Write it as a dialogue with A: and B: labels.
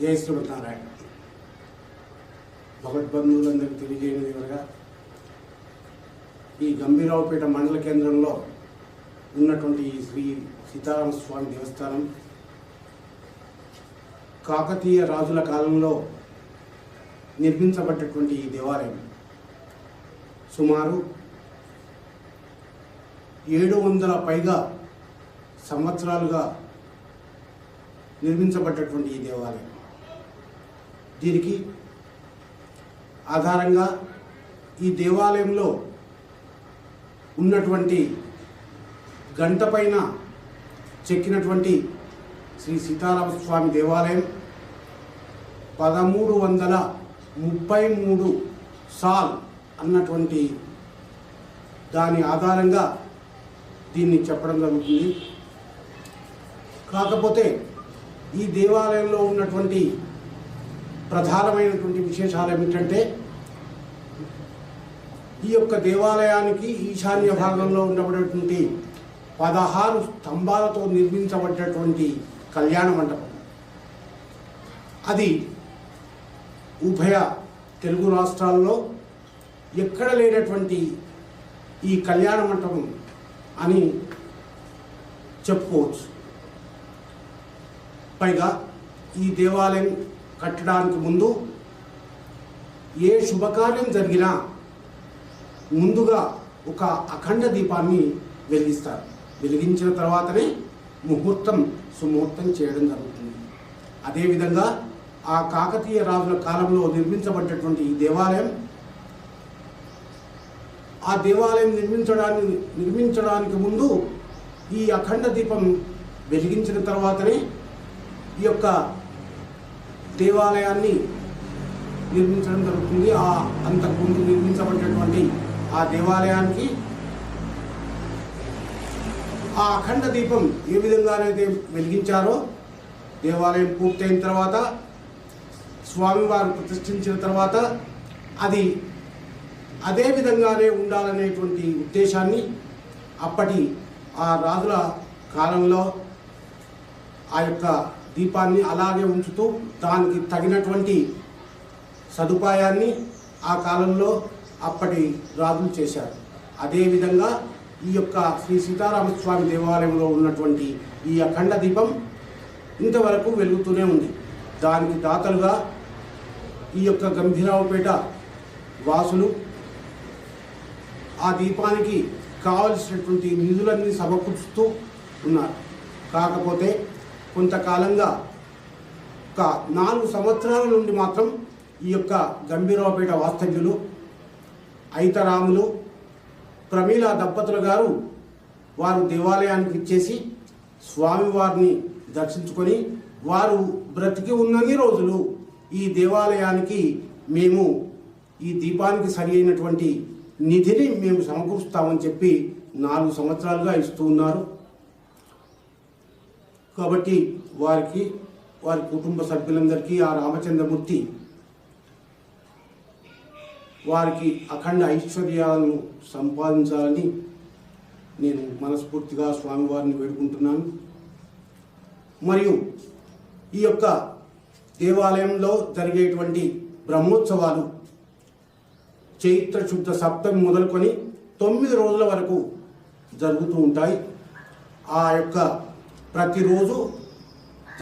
A: జయ శ్రీమన్నారాయణ. భగవద్బంధువులందరికీ తెలియజేయని వివరగా ఈ గంభీరావుపేట మండల కేంద్రంలో ఉన్నటువంటి ఈ శ్రీ సీతారామ స్వామి దేవస్థానం కాకతీయ రాజుల కాలంలో నిర్మించబడ్డటువంటి ఈ దేవాలయం సుమారు ఏడు వందల పైగా సంవత్సరాలుగా నిర్మించబడ్డటువంటి ఈ దేవాలయం. దీనికి ఆధారంగా ఈ దేవాలయంలో ఉన్నటువంటి గంట పైన చెక్కినటువంటి శ్రీ సీతారామ స్వామి దేవాలయం పదమూడు వందల ముప్పై మూడు సాల్ అన్నటువంటి దాని ఆధారంగా దీన్ని చెప్పడం జరుగుతుంది. కాకపోతే ఈ దేవాలయంలో ఉన్నటువంటి ప్రధానమైనటువంటి విశేషాలు ఏమిటంటే ఈ యొక్క దేవాలయానికి ఈశాన్య భాగంలో ఉండబడేటువంటి పదహారు స్తంభాలతో నిర్మించబడ్డటువంటి కళ్యాణ మండపం. అది ఉభయ తెలుగు రాష్ట్రాల్లో ఎక్కడ లేనటువంటి ఈ కళ్యాణ మంటపం అని చెప్పుకోవచ్చు. పైగా ఈ దేవాలయం కట్టడానికి ముందు ఏ శుభకార్యం జరిగినా ముందుగా ఒక అఖండ దీపాన్ని వెలిగిస్తారు. వెలిగించిన తర్వాతనే ముహూర్తం సుముహూర్తం చేయడం జరుగుతుంది. అదేవిధంగా ఆ కాకతీయ రాజుల కాలంలో నిర్మించబడ్డటువంటి ఈ దేవాలయం ఆ దేవాలయం నిర్మించడానికి నిర్మించడానికి ముందు ఈ అఖండ దీపం వెలిగించిన తర్వాతనే ఈ యొక్క దేవాలయాన్ని నిర్మించడం జరుగుతుంది. ఆ అంతకుముందు నిర్మించబడినటువంటి ఆ దేవాలయానికి ఆ అఖండ దీపం ఏ విధంగానైతే వెలిగించారో దేవాలయం పూర్తయిన తర్వాత స్వామివారు ప్రతిష్ఠించిన తర్వాత అది అదే విధంగానే ఉండాలనేటువంటి ఉద్దేశాన్ని అప్పటి ఆ రాజుల కాలంలో ఆ యొక్క దీపాన్ని అలాగే ఉంచుతూ దానికి తగినటువంటి సదుపాయాన్ని ఆ కాలంలో అప్పటి రాజులు చేశారు. అదేవిధంగా ఈ యొక్క శ్రీ సీతారామస్వామి దేవాలయంలో ఉన్నటువంటి ఈ అఖండ దీపం ఇంతవరకు వెలుగుతూనే ఉంది. దానికి దాతలుగా ఈ యొక్క గంభీరావుపేట వాసులు ఆ దీపానికి కావలసినటువంటి నిధులన్నీ సమకూర్చుతూ ఉన్నారు. కాకపోతే కొంతకాలంగా ఒక నాలుగు సంవత్సరాల నుండి మాత్రం ఈ యొక్క గంభీరావుపేట వాస్తవ్యులు ఐతరాములు ప్రమీల దంపతులు గారు వారు దేవాలయానికి ఇచ్చేసి స్వామివారిని దర్శించుకొని వారు బ్రతికి ఉన్నన్ని రోజులు ఈ దేవాలయానికి మేము ఈ దీపానికి సరి అయినటువంటి నిధిని మేము సమకూరుస్తామని చెప్పి నాలుగు సంవత్సరాలుగా ఇస్తూ ఉన్నారు. కాబట్టి వారికి వారి కుటుంబ సభ్యులందరికీ ఆ రామచంద్రమూర్తి వారికి అఖండ ఐశ్వర్యాలను సంపాదించాలని నేను మనస్ఫూర్తిగా స్వామివారిని వేడుకుంటున్నాను. మరియు ఈ యొక్క దేవాలయంలో జరిగేటువంటి బ్రహ్మోత్సవాలు చైత్ర శుద్ధ సప్తమి మొదలుకొని తొమ్మిది రోజుల వరకు జరుగుతూ ఉంటాయి. ఆ యొక్క ప్రతిరోజు